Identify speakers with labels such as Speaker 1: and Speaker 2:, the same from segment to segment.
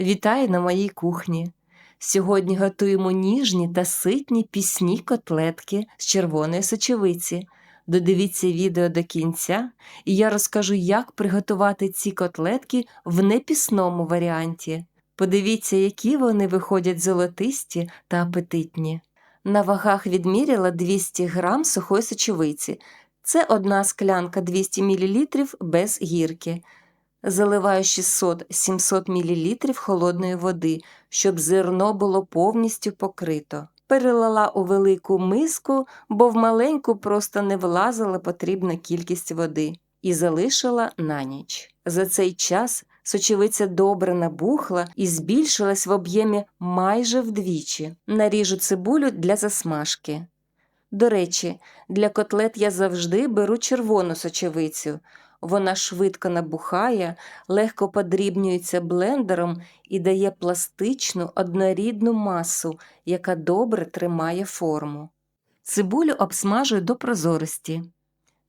Speaker 1: Вітаю на моїй кухні. Сьогодні готуємо ніжні та ситні пісні котлетки з червоної сочевиці. Додивіться відео до кінця, і я розкажу, як приготувати ці котлетки в непісному варіанті. Подивіться, які вони виходять золотисті та апетитні. На вагах відміряла 200 г сухої сочевиці. Це одна склянка 200 мл без гірки. Заливаю 600-700 мл холодної води, щоб зерно було повністю покрито. Перелила у велику миску, бо в маленьку просто не влазила потрібна кількість води, і залишила на ніч. За цей час сочевиця добре набухла і збільшилась в об'ємі майже вдвічі. Наріжу цибулю для засмажки. До речі, для котлет я завжди беру червону сочевицю. Вона швидко набухає, легко подрібнюється блендером і дає пластичну однорідну масу, яка добре тримає форму. Цибулю обсмажую до прозорості.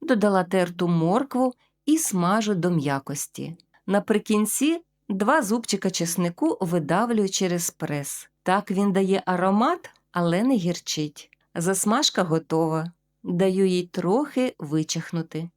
Speaker 1: Додала терту моркву і смажу до м'якості. Наприкінці два зубчика чеснику видавлюю через прес. Так він дає аромат, але не гірчить. Засмажка готова. Даю їй трохи вичахнути.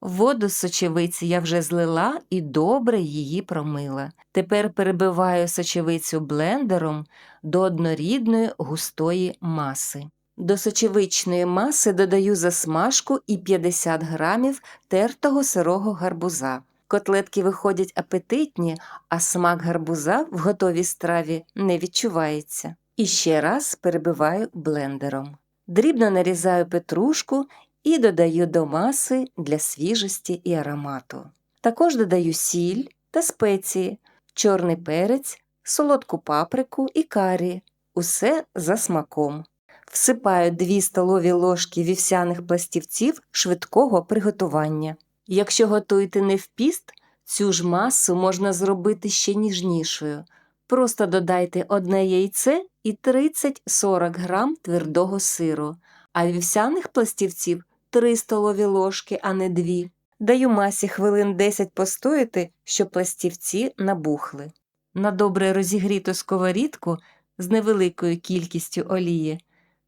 Speaker 1: Воду з сочевиці я вже злила і добре її промила. Тепер перебиваю сочевицю блендером до однорідної густої маси. До сочевичної маси додаю засмажку і 50 грамів тертого сирого гарбуза. Котлетки виходять апетитні, а смак гарбуза в готовій страві не відчувається. І ще раз перебиваю блендером. Дрібно нарізаю петрушку і додаю до маси для свіжості і аромату. Також додаю сіль та спеції, чорний перець, солодку паприку і карі. Усе за смаком. Всипаю 2 столові ложки вівсяних пластівців швидкого приготування. Якщо готуєте не в піст, цю ж масу можна зробити ще ніжнішою. Просто додайте одне яйце і 30-40 грам твердого сиру, а вівсяних пластівців 3 столові ложки, а не 2. Даю масі хвилин 10 постояти, щоб пластівці набухли. На добре розігріту сковорідку з невеликою кількістю олії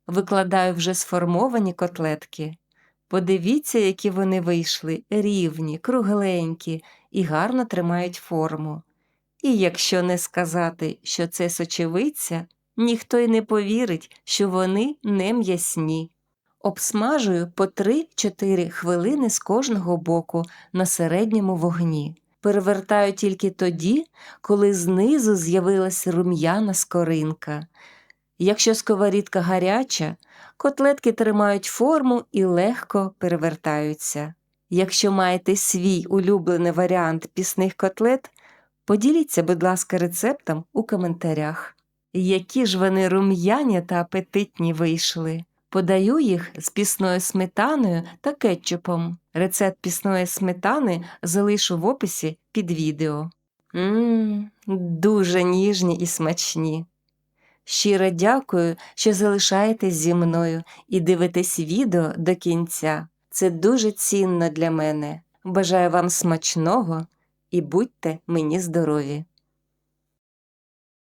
Speaker 1: викладаю вже сформовані котлетки. Подивіться, які вони вийшли рівні, кругленькі і гарно тримають форму. І якщо не сказати, що це сочевиця, ніхто й не повірить, що вони не м'ясні. Обсмажую по 3-4 хвилини з кожного боку на середньому вогні. Перевертаю тільки тоді, коли знизу з'явилася рум'яна скоринка. Якщо сковорідка гаряча, котлетки тримають форму і легко перевертаються. Якщо маєте свій улюблений варіант пісних котлет, поділіться, будь ласка, рецептом у коментарях. Які ж вони рум'яні та апетитні вийшли. Подаю їх з пісною сметаною та кетчупом. Рецепт пісної сметани залишу в описі під відео. Ммм, дуже ніжні і смачні. Щиро дякую, що залишаєтесь зі мною і дивитесь відео до кінця. Це дуже цінно для мене. Бажаю вам смачного і будьте мені здорові!